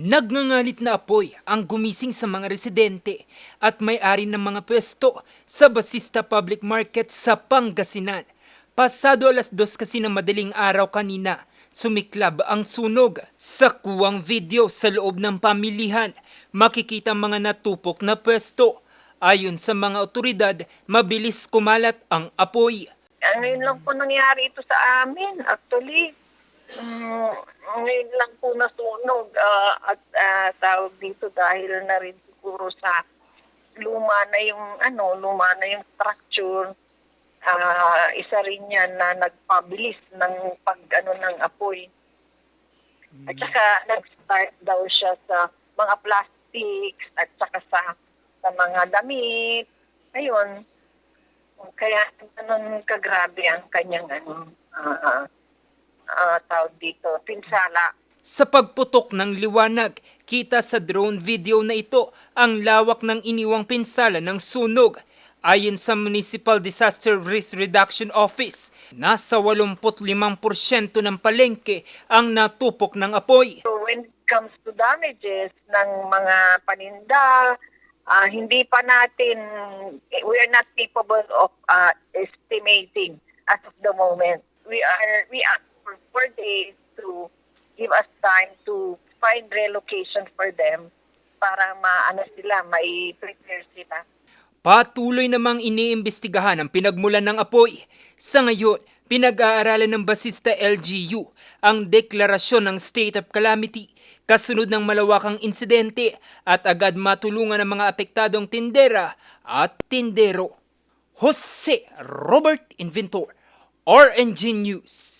Nagngangalit na apoy ang gumising sa mga residente at may-ari ng mga pwesto sa Basista Public Market sa Pangasinan. Pasado alas dos kasi ng madaling araw kanina, sumiklab ang sunog sa kuwang video sa loob ng pamilihan. Makikita mga natupok na pwesto. Ayon sa mga otoridad, mabilis kumalat ang apoy. Ah, Ngayon lang po nangyari ito sa amin. Actually, mm, ngayon lang po nasunog ah, at ah, tawag dito dahil na rin siguro sa luma na yung ano, luma na yung structure. Ah, isa rin yan na nagpabilis ng pag ano ng apoy. At saka nag-start daw siya sa mga plastics at saka sa sa mga damit. Ayun, kaya ganun kagrabe ang kanyang ano, ah, ah, tawag dito, pinsala. Sa pagputok ng liwanag, kita sa drone video na ito ang lawak ng iniwang pinsala ng sunog. Ayon sa Municipal Disaster Risk Reduction Office, nasa 85% ng palengke ang natupok ng apoy. So when it comes to damages ng mga paninda, ah, hindi pa natin, we are not capable of ah, estimating as of the moment. We are, we ask for four days to give us time to find relocation for them para maano sila, may prepare sila. Patuloy namang iniimbestigahan ang pinagmulan ng apoy. Sa ngayon, pinag-aaralan ng basista LGU ang deklarasyon ng state of calamity kasunod ng malawakang insidente at agad matulungan ang mga apektadong tindera at tindero. Jose Robert Inventor, RNG News.